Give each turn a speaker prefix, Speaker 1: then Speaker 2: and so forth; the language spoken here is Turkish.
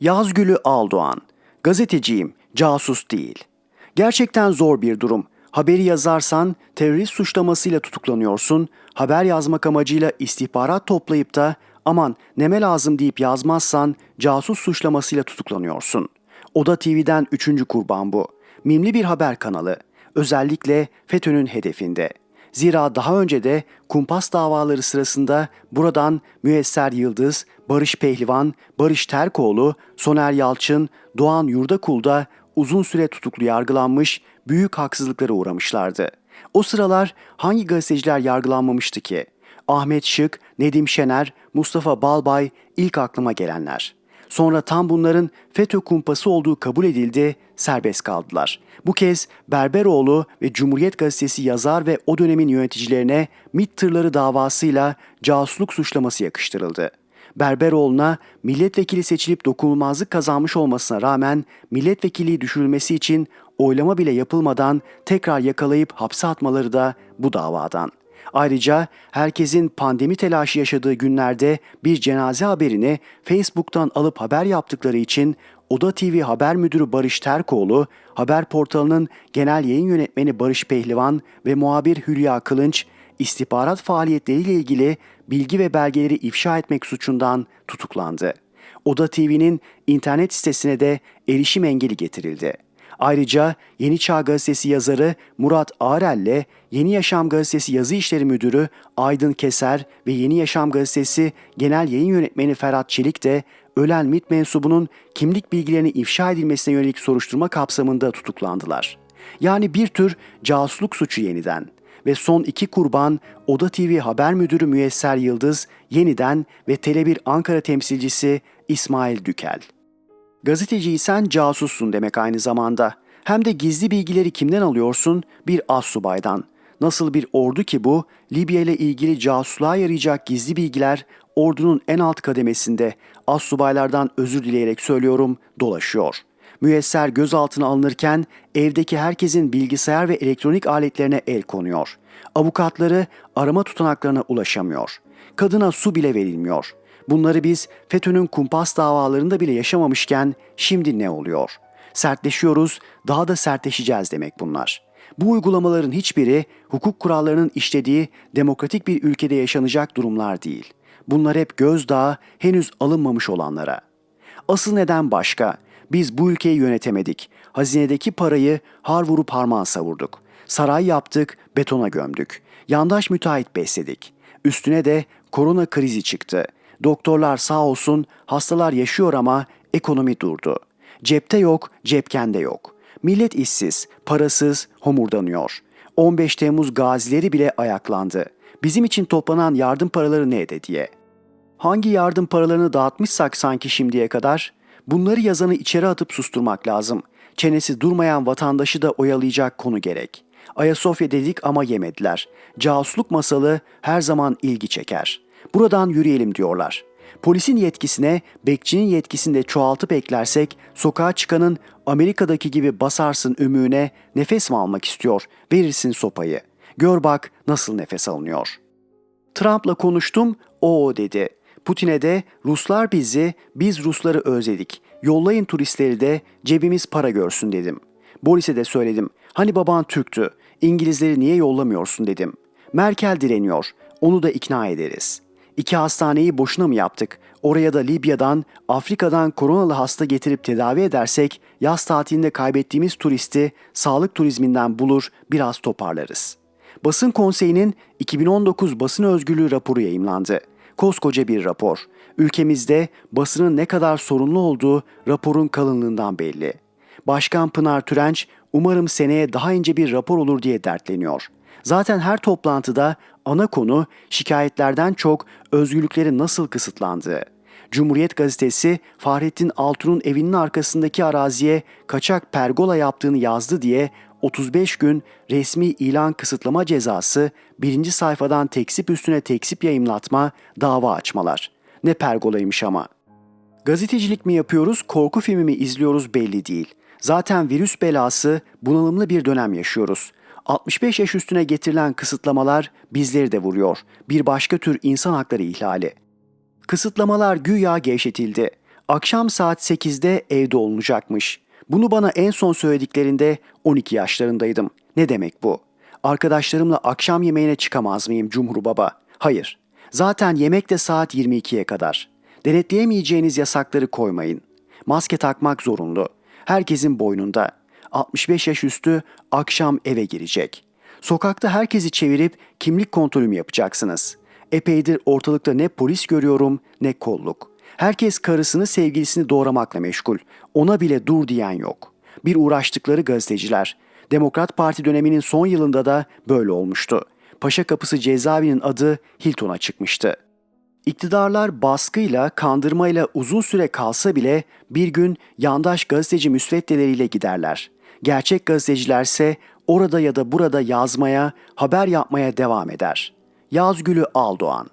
Speaker 1: Yazgülü Aldoğan. Gazeteciyim, casus değil. Gerçekten zor bir durum. Haberi yazarsan terörist suçlamasıyla tutuklanıyorsun. Haber yazmak amacıyla istihbarat toplayıp da aman neme lazım deyip yazmazsan casus suçlamasıyla tutuklanıyorsun. Oda TV'den üçüncü kurban bu. Mimli bir haber kanalı. Özellikle FETÖ'nün hedefinde. Zira daha önce de kumpas davaları sırasında buradan Müesser Yıldız, Barış Pehlivan, Barış Terkoğlu, Soner Yalçın, Doğan Yurdakul da uzun süre tutuklu yargılanmış, büyük haksızlıklara uğramışlardı. O sıralar hangi gazeteciler yargılanmamıştı ki? Ahmet Şık, Nedim Şener, Mustafa Balbay ilk aklıma gelenler. Sonra tam bunların FETÖ kumpası olduğu kabul edildi, serbest kaldılar. Bu kez Berberoğlu ve Cumhuriyet Gazetesi yazar ve o dönemin yöneticilerine MİT tırları davasıyla casusluk suçlaması yakıştırıldı. Berberoğlu'na milletvekili seçilip dokunulmazlık kazanmış olmasına rağmen milletvekilliği düşürülmesi için oylama bile yapılmadan tekrar yakalayıp hapse atmaları da bu davadan. Ayrıca herkesin pandemi telaşı yaşadığı günlerde bir cenaze haberini Facebook'tan alıp haber yaptıkları için Oda TV Haber Müdürü Barış Terkoğlu, haber portalının genel yayın yönetmeni Barış Pehlivan ve muhabir Hülya Kılınç, istihbarat faaliyetleriyle ilgili bilgi ve belgeleri ifşa etmek suçundan tutuklandı. Oda TV'nin internet sitesine de erişim engeli getirildi. Ayrıca Yeni Çağ Gazetesi yazarı Murat Ağrel'le Yeni Yaşam Gazetesi yazı işleri müdürü Aydın Keser ve Yeni Yaşam Gazetesi genel yayın yönetmeni Ferhat Çelik de ölen MİT mensubunun kimlik bilgilerini ifşa edilmesine yönelik soruşturma kapsamında tutuklandılar. Yani bir tür casusluk suçu yeniden ve son iki kurban Oda TV Haber Müdürü Müyesser Yıldız yeniden ve Tele1 Ankara temsilcisi İsmail Dükel. Gazeteciysen casussun demek aynı zamanda. Hem de gizli bilgileri kimden alıyorsun? Bir assubaydan. Nasıl bir ordu ki bu? Libya ile ilgili casusluğa yarayacak gizli bilgiler ordunun en alt kademesinde assubaylardan özür dileyerek söylüyorum dolaşıyor. Müyesser gözaltına alınırken evdeki herkesin bilgisayar ve elektronik aletlerine el konuyor. Avukatları arama tutanaklarına ulaşamıyor. Kadına su bile verilmiyor. Bunları biz FETÖ'nün kumpas davalarında bile yaşamamışken şimdi ne oluyor? Sertleşiyoruz, daha da sertleşeceğiz demek bunlar. Bu uygulamaların hiçbiri hukuk kurallarının işlediği demokratik bir ülkede yaşanacak durumlar değil. Bunlar hep gözdağı henüz alınmamış olanlara. Asıl neden başka. Biz bu ülkeyi yönetemedik. Hazinedeki parayı har vurup harman savurduk. Saray yaptık, betona gömdük. Yandaş müteahhit besledik. Üstüne de korona krizi çıktı. Doktorlar sağ olsun hastalar yaşıyor ama ekonomi durdu. Cepte yok, cepkende yok. Millet işsiz, parasız, homurdanıyor. 15 Temmuz gazileri bile ayaklandı. Bizim için toplanan yardım paraları ne diye. Hangi yardım paralarını dağıtmışsak sanki şimdiye kadar? Bunları yazanı içeri atıp susturmak lazım. Çenesi durmayan vatandaşı da oyalayacak konu gerek. Ayasofya dedik ama yemediler. Casusluk masalı her zaman ilgi çeker. Buradan yürüyelim diyorlar. Polisin yetkisine, bekçinin yetkisini de çoğaltıp eklersek sokağa çıkanın Amerika'daki gibi basarsın ümüğüne nefes mi almak istiyor, verirsin sopayı. Gör bak nasıl nefes alınıyor. Trump'la konuştum, o dedi. Putin'e de Ruslar bizi, biz Rusları özledik. Yollayın turistleri de cebimiz para görsün dedim. Boris'e de söyledim. Hani baban Türktü, İngilizleri niye yollamıyorsun dedim. Merkel direniyor, onu da ikna ederiz. İki hastaneyi boşuna mı yaptık? Oraya da Libya'dan, Afrika'dan koronalı hasta getirip tedavi edersek yaz tatilinde kaybettiğimiz turisti sağlık turizminden bulur, biraz toparlarız. Basın Konseyi'nin 2019 basın özgürlüğü raporu yayımlandı. Koskoca bir rapor. Ülkemizde basının ne kadar sorunlu olduğu raporun kalınlığından belli. Başkan Pınar Türenç umarım seneye daha ince bir rapor olur diye dertleniyor. Zaten her toplantıda ana konu şikayetlerden çok özgürlüklerin nasıl kısıtlandığı. Cumhuriyet gazetesi Fahrettin Altun'un evinin arkasındaki araziye kaçak pergola yaptığını yazdı diye 35 gün resmi ilan kısıtlama cezası, birinci sayfadan teksip üstüne teksip yayımlatma, dava açmalar. Ne pergolaymış ama. Gazetecilik mi yapıyoruz, korku filmi mi izliyoruz belli değil. Zaten virüs belası bunalımlı bir dönem yaşıyoruz. 65 yaş üstüne getirilen kısıtlamalar bizleri de vuruyor. Bir başka tür insan hakları ihlali. Kısıtlamalar güya gevşetildi. Akşam saat 8'de evde olunacakmış. Bunu bana en son söylediklerinde 12 yaşlarındaydım. Ne demek bu? Arkadaşlarımla akşam yemeğine çıkamaz mıyım Cumhur? Hayır. Zaten yemek de saat 22'ye kadar. Denetleyemeyeceğiniz yasakları koymayın. Maske takmak zorunlu. Herkesin boynunda. 65 yaş üstü akşam eve girecek. Sokakta herkesi çevirip kimlik kontrolü mü yapacaksınız? Epeydir ortalıkta ne polis görüyorum ne kolluk. Herkes karısını sevgilisini doğramakla meşgul. Ona bile dur diyen yok. Bir uğraştıkları gazeteciler. Demokrat Parti döneminin son yılında da böyle olmuştu. Paşa Kapısı cezaevinin adı Hilton'a çıkmıştı. İktidarlar baskıyla, kandırmayla uzun süre kalsa bile bir gün yandaş gazeteci müsveddeleriyle giderler. Gerçek gazetecilerse orada ya da burada yazmaya, haber yapmaya devam eder. Yazgülü Aldoğan